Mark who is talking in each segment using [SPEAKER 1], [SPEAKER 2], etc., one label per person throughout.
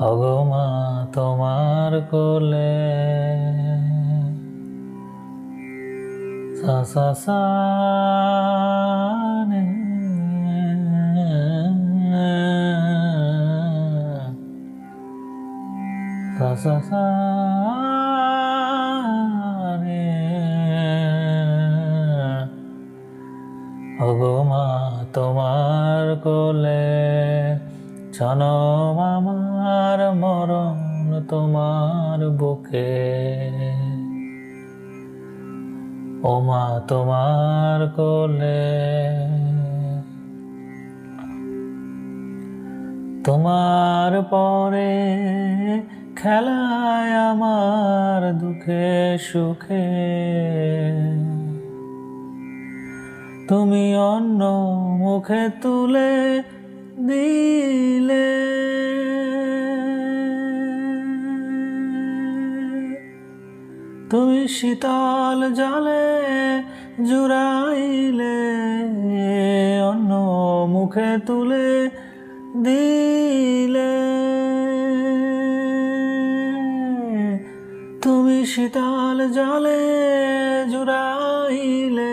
[SPEAKER 1] অগমা তোমার কোলে। অগমা তোমার কোলে। জনম আমার মরণ তোমার বুকে। ওমা তোমার কোলে। তোমার পরে খেলায় আমার দুঃখে, সুখে। তুমি অন্য মুখে তুলে দিলে তুমি শীতল জলে জুড়াইলে অন্য মুখে তুলে দিলে। তুমি শীতল জলে জুড়াইলে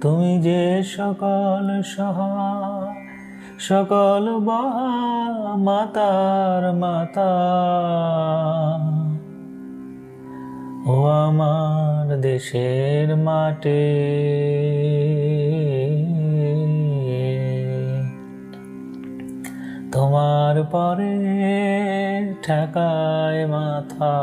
[SPEAKER 1] তুমি যে সকল সহায় সকল বহা, মাতার মাতা। ও আমার দেশের মাটি। তোমার পরে ঠেকায় মাথা।